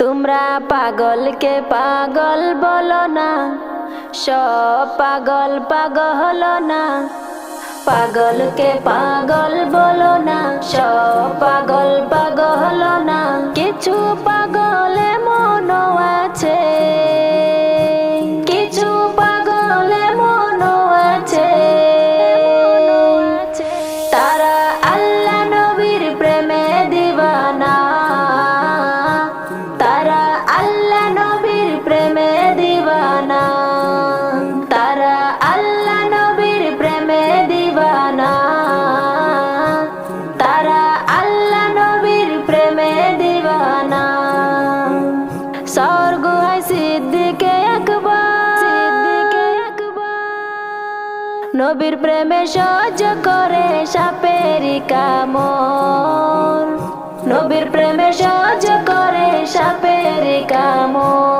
তোমরা পাগলকে পাগল বলো না, সব পাগল পাগল না। পাগলকে পাগল বলো না, সব পাগল পাগল না। কিছু স্বর্গ হয় সিদ্দিকে নবীর প্রেমে সহ্য করে সাপেরি কামর নবীর প্রেমে সহ্য করে সাপেরি কামর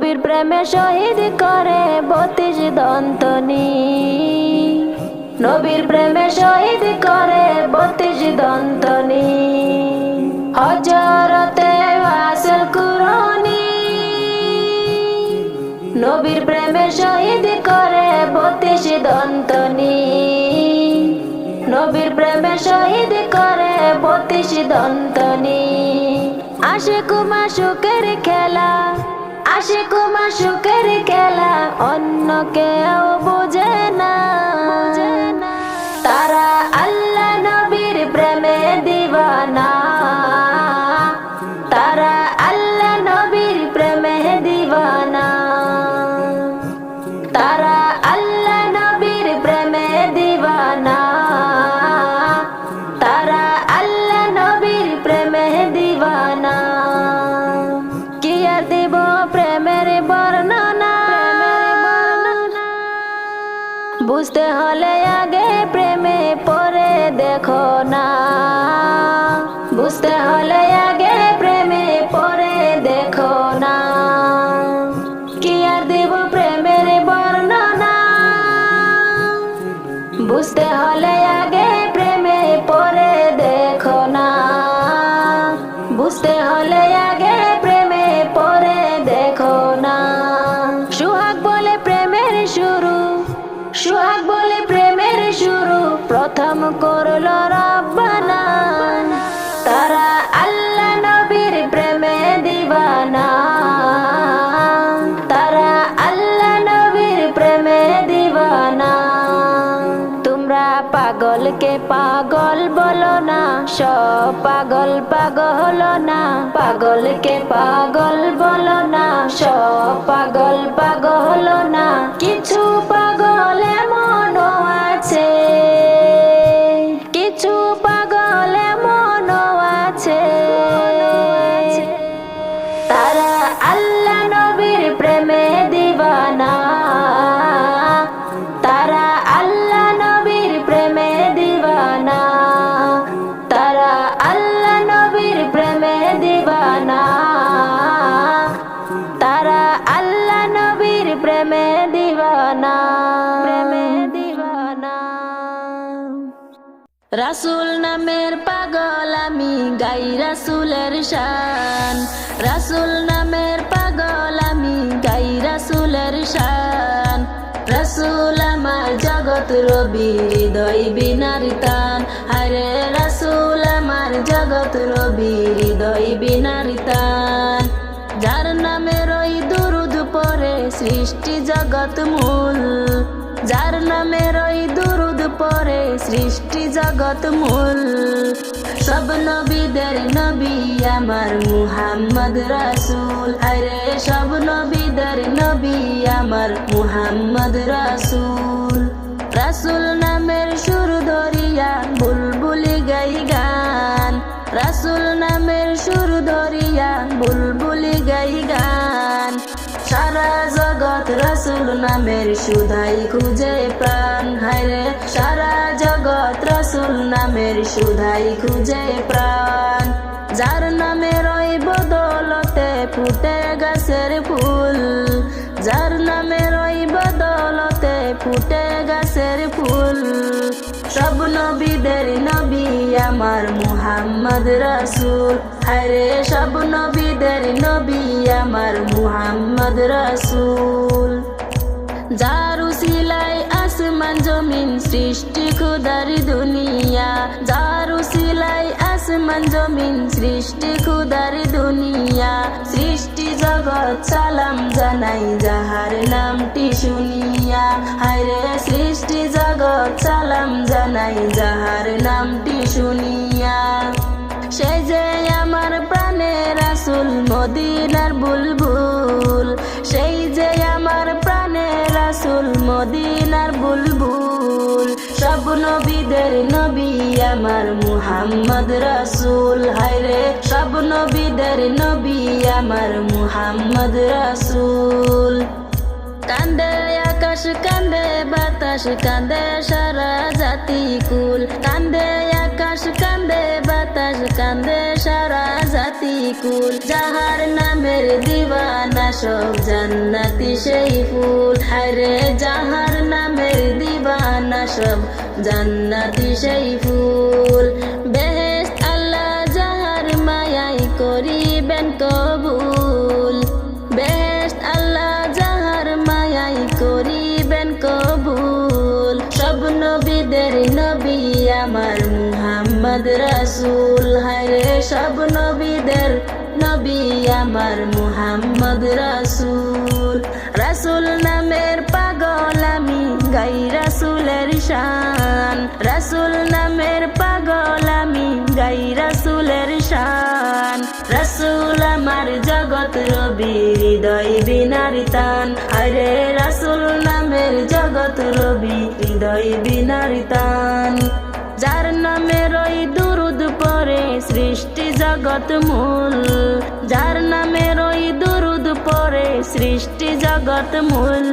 নবীর প্রেমে শহীদ করে বত্রিশ দন্তনি। নবীর প্রেমে শহীদ করে বত্রিশ দন্তনি। হজরতে আসল কুরানি নবীর প্রেমে শহীদ করে বত্রিশ দন্তনি। নবীর প্রেমে শহীদ করে বত্রিশ দন্তনি। আসে কুমা সুখের খেলা আসে কুমা সুখের খেলা অন্য কেউ বোঝে না। বুঝতে হলে আগে প্রেমে পরে দেখো না। বুঝতে হলে পাগল পাগল না পাগলকে পাগল বলো না সব পাগল পাগল না কিছু পাগল এমন রাসুল নামের পাগল আমি গাই রাসুলের শান। রাসুল নামের পাগল আমি গাই রাসুলের শান। রাসুল আমার জগৎ রবি হৃদয় বিনার তান। আরে রাসুল আমার জগৎ রবি হৃদয় বিনার তান। যার নামে রই দুরুদ পরে সৃষ্টি জগৎ মূল। যার নামে রই দুরুদ পরে সৃষ্টি জগৎ মূল। সব নবীদের নবী আমার মুহাম্মদ রাসূল। আরে সব নবীদের নবী আমার মুহাম্মদ রাসূল। রাসূল নামের সুর ধরিয়া বুলবুলি গাই গান। রাসূল নামের সুর ধরিয়া বুলবুলি গাই গান। সারা জগৎ রাসূল নামের সুধাই খুঁজে প্রাণ। হায়রে সারা জগৎ রাসূল নামের সুধাই খুঁজে প্রাণ। যার নামে রই বদলতে ফুটে গাছের ফুল। যার নামে রই বদলতে ফুটে গাছের ফুল। সব নবীদের নবী, আমার মুহাম্মদ রাসূল। আরে সব নবীদের নবী আমার মুহাম্মদ রাসূল। যারু সিলাই আসমান জমিন সৃষ্টি খুদার দুনিয়া। যারু সিলাই আসমান জমিন সৃষ্টি খুদার দুনিয়া। সৃষ্টি জগৎ সালাম জানাই, যাহার নামটি শুনিয়া। হায়রে, সৃষ্টি জগৎ সালাম জানাই, যাহার নামটি শুনিয়া। সে যে আমার প্রাণের রাসুল মদিনার বুলবুল, সেই যে আমার প্রাণের রাসুল মদিনার বুলবুল, সব নবীদের নবী আমার মুহাম্মদ রাসুল, হায়রে, সব নবীদের নবী আমার মুহাম্মদ রাসুল। কান্দে আকাশ, কান্দে বাতাস, কান্দে সারা জাতি কুল কান্দে সারা জাতি কুল, যাহার নামের দিবানা সব জান্নাতি সেই ফুল। হায়রে, যাহার নামের দিবানা সব জান্নাতি সেই ফুল। বেহেস্ত আল্লাহ যাহার মায়াই করিবেন কবুল। বেহেস্ত আল্লাহ যাহার মায়াই করিবেন কবুল। সব নবীদের নবী, আমার মুহাম্মদ রাসূল। হায়রে সব নবীদের নবী আমার মুহাম্মদ রাসূল। রাসূল নামের পাগল আমি গাই রাসূলের শান। রাসূল নামের পাগল আমি গাই রাসূলের শান। রাসূল আমার জগৎ রবি হৃদয় বিনার তান। আরে রাসূল নামের জগৎ রবি হৃদয় বিনার তান। সৃষ্টি জগত মূল, যার নামে রই দুরুদ পরে সৃষ্টি জগত মূল।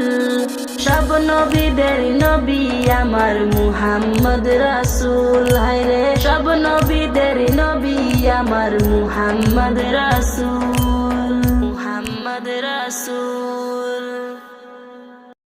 সব নবীদের নবী আমার মুহাম্মদ রাসুল, হায়রে। সব নবীদের নবী আমার মুহাম্মদ রাসুল মুহাম্মদ রাসুল।